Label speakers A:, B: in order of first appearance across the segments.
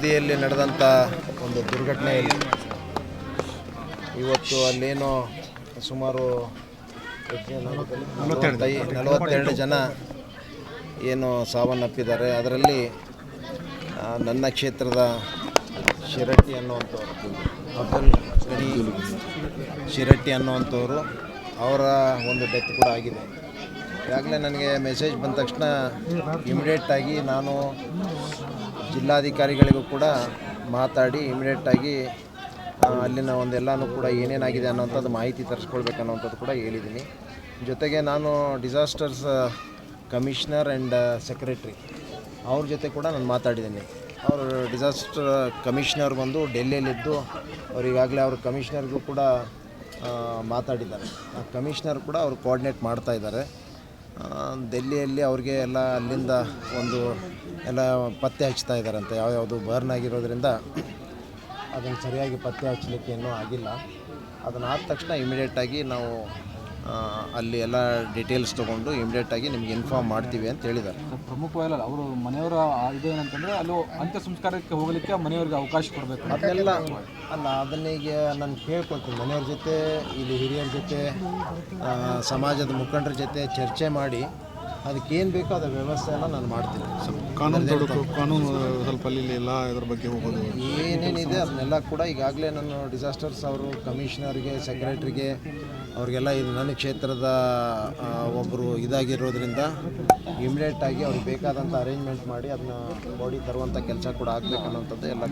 A: ಅವಧಿಯಲ್ಲಿ ನಡೆದಂಥ ಒಂದು ದುರ್ಘಟನೆಯಲ್ಲಿ ಇವತ್ತು ಅಲ್ಲೇನೋ ಸುಮಾರು ನಲವತ್ತೆರಡು ಜನ ಏನು ಸಾವನ್ನಪ್ಪಿದ್ದಾರೆ. ಅದರಲ್ಲಿ ನನ್ನ ಕ್ಷೇತ್ರದ ಶಿರಟ್ಟಿ ಅನ್ನುವಂಥವ್ರು, ಅಬ್ದುಲ್ ಶಿರಟ್ಟಿ ಅನ್ನುವಂಥವ್ರು, ಅವರ ಒಂದು ಡೆತ್ ಕೂಡ ಆಗಿದೆ. ಈಗಾಗಲೇ ನನಗೆ ಮೆಸೇಜ್ ಬಂದ ತಕ್ಷಣ ಇಮಿಡಿಯೇಟಾಗಿ ನಾನು ಜಿಲ್ಲಾಧಿಕಾರಿಗಳಿಗೂ ಕೂಡ ಮಾತಾಡಿ ಇಮಿಡಿಯೇಟಾಗಿ ಅಲ್ಲಿನ ಒಂದೆಲ್ಲನೂ ಕೂಡ ಏನೇನಾಗಿದೆ ಅನ್ನೋಂಥದ್ದು ಮಾಹಿತಿ ತರಿಸ್ಕೊಳ್ಬೇಕು ಅನ್ನೋಂಥದ್ದು ಕೂಡ ಹೇಳಿದ್ದೀನಿ. ಜೊತೆಗೆ ನಾನು ಡಿಸಾಸ್ಟರ್ಸ್ ಕಮಿಷ್ನರ್ ಆ್ಯಂಡ್ ಸೆಕ್ರೆಟ್ರಿ ಅವ್ರ ಜೊತೆ ಕೂಡ ನಾನು ಮಾತಾಡಿದ್ದೀನಿ. ಅವರು ಡಿಸಾಸ್ಟರ್ ಕಮಿಷ್ನರ್ ಬಂದು ಡೆಲ್ಲಿಯಲ್ಲಿದ್ದು ಅವ್ರು ಈಗಾಗಲೇ ಅವ್ರ ಕಮಿಷ್ನರ್ಗೂ ಕೂಡ ಮಾತಾಡಿದ್ದಾರೆ. ಆ ಕಮಿಷ್ನರ್ ಕೂಡ ಅವರು ಕೋಆರ್ಡಿನೇಟ್ ಮಾಡ್ತಾ ಇದ್ದಾರೆ. ಡೆಲ್ಲಿಯಲ್ಲಿ ಅವ್ರಿಗೆ ಎಲ್ಲ ಅಲ್ಲಿಂದ ಒಂದು ಎಲ್ಲ ಪತ್ತೆ ಹಚ್ತಾ ಇದ್ದಾರಂತೆ. ಯಾವ್ಯಾವುದು ಬರ್ನ್ ಆಗಿರೋದ್ರಿಂದ ಅದನ್ನು ಸರಿಯಾಗಿ ಪತ್ತೆ ಹಚ್ಚಲಿಕ್ಕೆ ಇನ್ನೂ ಆಗಿಲ್ಲ. ಅದನ್ನು ಆದ ತಕ್ಷಣ ಇಮಿಡಿಯೇಟಾಗಿ ನಾವು ಅಲ್ಲಿ ಎಲ್ಲ ಡೀಟೇಲ್ಸ್ ತೊಗೊಂಡು ಇಮಿಡಿಯೇಟಾಗಿ ನಿಮ್ಗೆ ಇನ್ಫಾರ್ಮ್ ಮಾಡ್ತೀವಿ ಅಂತ ಹೇಳಿದ್ದಾರೆ.
B: ಪ್ರಮುಖವಾಗಿಲ್ಲ ಅವರು ಮನೆಯವರ ಇದು ಏನಂತಂದ್ರೆ ಅಲ್ಲಿ ಅಂತ್ಯ ಸಂಸ್ಕಾರಕ್ಕೆ ಹೋಗಲಿಕ್ಕೆ ಮನೆಯವರಿಗೆ ಅವಕಾಶ ಕೊಡಬೇಕು.
A: ಅದೆಲ್ಲ ಅಲ್ಲ ಅದನ್ನೀಗ ನಾನು ಕೇಳ್ಕೊಳ್ತೀನಿ. ಮನೆಯವ್ರ ಜೊತೆ ಇಲ್ಲಿ ಹಿರಿಯರ ಜೊತೆ ಸಮಾಜದ ಮುಖಂಡರ ಜೊತೆ ಚರ್ಚೆ ಮಾಡಿ ಅದಕ್ಕೇನು ಬೇಕೋ ಅದರ ವ್ಯವಸ್ಥೆ ಎಲ್ಲ ನಾನು ಮಾಡ್ತೀನಿ.
C: ಕಾನೂನು ತೊಡಕು ಕಾನೂನು ಸ್ವಲ್ಪ ಅಲ್ಲಿ ಎಲ್ಲ ಇದ್ರ ಬಗ್ಗೆ ಹೋಗೋದು.
A: ಏನೇನಿದೆ ಅದನ್ನೆಲ್ಲ ಕೂಡ ಈಗಾಗಲೇ ನಾನು ಡಿಸಾಸ್ಟರ್ಸ್ ಅವರು ಕಮಿಷನರ್ಗೆ ಸೆಕ್ರೆಟ್ರಿಗೆ ಅವ್ರಿಗೆಲ್ಲ ಇದು ನನ್ನ ಕ್ಷೇತ್ರದ ಒಬ್ಬರು ಇದಾಗಿರೋದ್ರಿಂದ ಇಮಿಡಿಯೇಟ್ ಆಗಿ ಅವ್ರಿಗೆ ಬೇಕಾದಂಥ ಅರೇಂಜ್ಮೆಂಟ್ ಮಾಡಿ ಅದನ್ನ ಬಾಡಿ ತರುವಂಥ ಕೆಲಸ ಕೂಡ ಆಗಬೇಕು ಅನ್ನೋಂಥದ್ದು ಎಲ್ಲ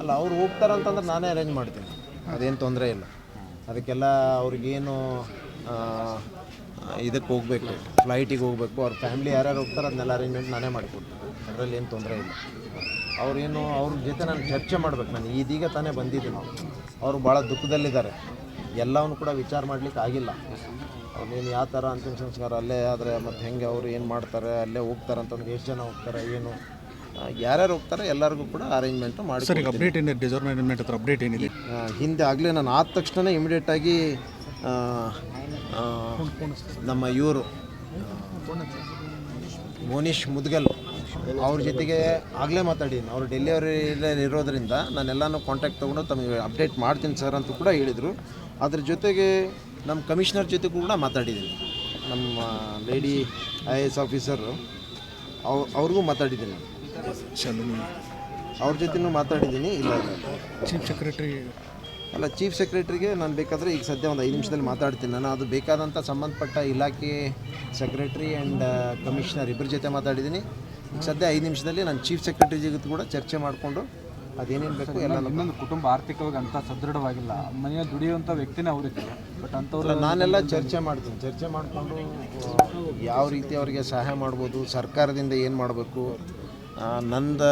B: ಅಲ್ಲ
A: ಅವ್ರು ಹೋಗ್ತಾರಂತಂದ್ರೆ ನಾನೇ ಅರೇಂಜ್ ಮಾಡ್ತೀನಿ. ಅದೇನು ತೊಂದರೆ ಇಲ್ಲ. ಅದಕ್ಕೆಲ್ಲ ಅವ್ರಿಗೇನು ಇದಕ್ಕೆ ಹೋಗಬೇಕು ಫ್ಲೈಟಿಗೆ ಹೋಗಬೇಕು, ಅವ್ರ ಫ್ಯಾಮಿಲಿ ಯಾರ್ಯಾರು ಹೋಗ್ತಾರೆ ಅದನ್ನೆಲ್ಲ ಅರೇಂಜ್ಮೆಂಟ್ ನಾನೇ ಮಾಡಿಕೊಡ್ತೀನಿ. ಅದರಲ್ಲಿ ಏನು ತೊಂದರೆ ಇಲ್ಲ. ಅವ್ರೇನು, ಅವ್ರ ಜೊತೆ ನಾನು ಚರ್ಚೆ ಮಾಡ್ಬೇಕು. ನಾನು ಇದೀಗ ತಾನೇ ಬಂದಿದ್ದೀನಿ. ಅವರು ಭಾಳ ದುಃಖದಲ್ಲಿದ್ದಾರೆ. ಎಲ್ಲವನ್ನು ಕೂಡ ವಿಚಾರ ಮಾಡ್ಲಿಕ್ಕೆ ಆಗಿಲ್ಲ. ಅವ್ರೇನು ಯಾವ ಥರ ಅಂತಿಮ ಸಂಸ್ಕಾರ ಅಲ್ಲೇ ಆದರೆ ಮತ್ತು ಹೆಂಗೆ ಅವರು ಏನು ಮಾಡ್ತಾರೆ, ಅಲ್ಲೇ ಹೋಗ್ತಾರೆ ಅಂತಂದ್ರೆ ಎಷ್ಟು ಜನ ಹೋಗ್ತಾರೆ, ಏನು? ಯಾರ್ಯಾರು ಹೋಗ್ತಾರೆ ಎಲ್ಲರಿಗೂ ಕೂಡ ಅರೇಂಜ್ಮೆಂಟು ಮಾಡಿ
C: ಸರ್ ಈಗ ಅಪ್ಡೇಟ್ ಏನಿದೆ? ಹತ್ರ ಅಪ್ಡೇಟ್ ಏನಿದೆ?
A: ಹಿಂದೆ ಆಗಲೇ ನಾನು ಆದ ತಕ್ಷಣ ಇಮಿಡಿಯೇಟಾಗಿ ನಮ್ಮ ಇವರು ಮೋನಿಶ್ ಮುದ್ಗಲ್ ಅವ್ರ ಜೊತೆಗೆ ಆಗಲೇ ಮಾತಾಡಿದ್ದೀನಿ. ಅವರು ಇರೋದರಿಂದ ಇರೋದ್ರಿಂದ ನಾನೆಲ್ಲನೂ ಕಾಂಟ್ಯಾಕ್ಟ್ ತೊಗೊಂಡು ತಮಗೆ ಅಪ್ಡೇಟ್ ಮಾಡ್ತೀನಿ ಸರ್ ಅಂತ ಕೂಡ ಹೇಳಿದರು. ಅದ್ರ ಜೊತೆಗೆ ನಮ್ಮ ಕಮಿಷನರ್ ಜೊತೆ ಕೂಡ ಮಾತಾಡಿದ್ದೀನಿ. ನಮ್ಮ lady I A S officer ಅವ್ ಅವ್ರಿಗೂ ಮಾತಾಡಿದ್ದೀನಿ.
C: ಶಾಲಿನಿ.
A: ಅವ್ರ ಜೊತೆನೂ ಮಾತಾಡಿದ್ದೀನಿ ಇಲ್ಲ.
C: ಚೀಫ್ ಸೆಕ್ರೆಟ್ರಿ
A: ಅಲ್ಲ ಚೀಫ್ ಸೆಕ್ರೆಟ್ರಿಗೆ ನಾನು ಬೇಕಾದರೆ ಈಗ ಸದ್ಯ ಒಂದು ಐದು ನಿಮಿಷದಲ್ಲಿ ಮಾತಾಡ್ತೀನಿ. ನಾನು ಅದು ಬೇಕಾದಂಥ ಸಂಬಂಧಪಟ್ಟ ಇಲಾಖೆ ಸೆಕ್ರೆಟ್ರಿ ಆ್ಯಂಡ್ ಕಮಿಷನರ್ ಇಬ್ಬರ ಜೊತೆ ಮಾತಾಡಿದ್ದೀನಿ. ಈಗ ಸದ್ಯ ಐದು ನಿಮಿಷದಲ್ಲಿ ನಾನು ಚೀಫ್ ಸೆಕ್ರೆಟ್ರಿ ಜೊತೆ ಕೂಡ ಚರ್ಚೆ ಮಾಡಿಕೊಂಡು ಅದೇನೇನು ಬೇಕು ಎಲ್ಲ
B: ಇನ್ನೊಂದು ಕುಟುಂಬ ಆರ್ಥಿಕವಾಗಿ ಅಂತ ಸದೃಢವಾಗಿಲ್ಲ. ಮನೆಯ ದುಡಿಯುವಂಥ ವ್ಯಕ್ತಿನೇ ಅವರಿದ್ದಾರೆ ಬಟ್ ಅಂಥವ್ರು
A: ನಾನೆಲ್ಲ ಚರ್ಚೆ ಮಾಡ್ತೀನಿ. ಚರ್ಚೆ ಮಾಡಿಕೊಂಡು ಯಾವ ರೀತಿ ಅವರಿಗೆ ಸಹಾಯ ಮಾಡ್ಬೋದು ಸರ್ಕಾರದಿಂದ ಏನು ಮಾಡಬೇಕು ನಂದು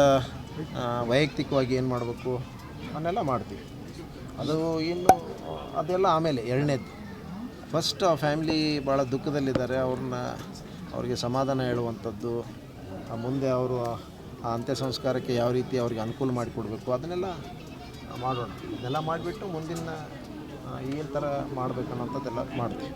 A: ವೈಯಕ್ತಿಕವಾಗಿ ಏನು ಮಾಡಬೇಕು? ಅನ್ನೆಲ್ಲ ಮಾಡ್ತೀವಿ. ಅದು ಇನ್ನು ಅದೆಲ್ಲ ಆಮೇಲೆ ಎರಡನೇದು ಫಸ್ಟ್ ಆ ಫ್ಯಾಮ್ಲಿ ಭಾಳ ದುಃಖದಲ್ಲಿದ್ದಾರೆ. ಅವ್ರನ್ನ ಅವ್ರಿಗೆ ಸಮಾಧಾನ ಹೇಳುವಂಥದ್ದು ಮುಂದೆ ಅವರು ಆ ಅಂತ್ಯ ಸಂಸ್ಕಾರಕ್ಕೆ ಯಾವ ರೀತಿ ಅವ್ರಿಗೆ ಅನುಕೂಲ ಮಾಡಿಕೊಡ್ಬೇಕು, ಅದನ್ನೆಲ್ಲ ಮಾಡೋಣ. ಇದೆಲ್ಲ ಮಾಡಿಬಿಟ್ಟು ಮುಂದಿನ ಏನು ಥರ ಮಾಡಬೇಕನ್ನೋಂಥದ್ದೆಲ್ಲ ಮಾಡ್ತೀವಿ.